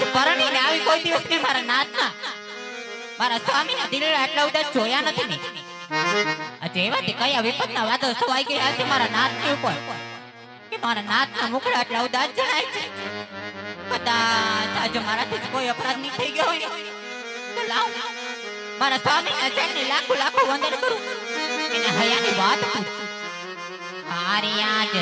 જ પરણી ને આવી કોઈ દિવસ મેં મારા નાથના મારા સ્વામીના દિલડા આટલા ઉદાસ જોયા નથી ને. આજે એવાથી કયા વિપતના વાદળ સવાઈ ગયા છે મારા નાથની ઉપર. કે મારા નાથના મુખડા આટલા ઉદાસ જણાય છે. કદાચ આજે મારાથી કોઈ અપરાધ નહીં થઈ ગયો હોય. તો લાવ. મારા સ્વામીના ચરણને લાખો લાખો વંદન કરું. એને હયાની વાત પૂછું. આર્યા જ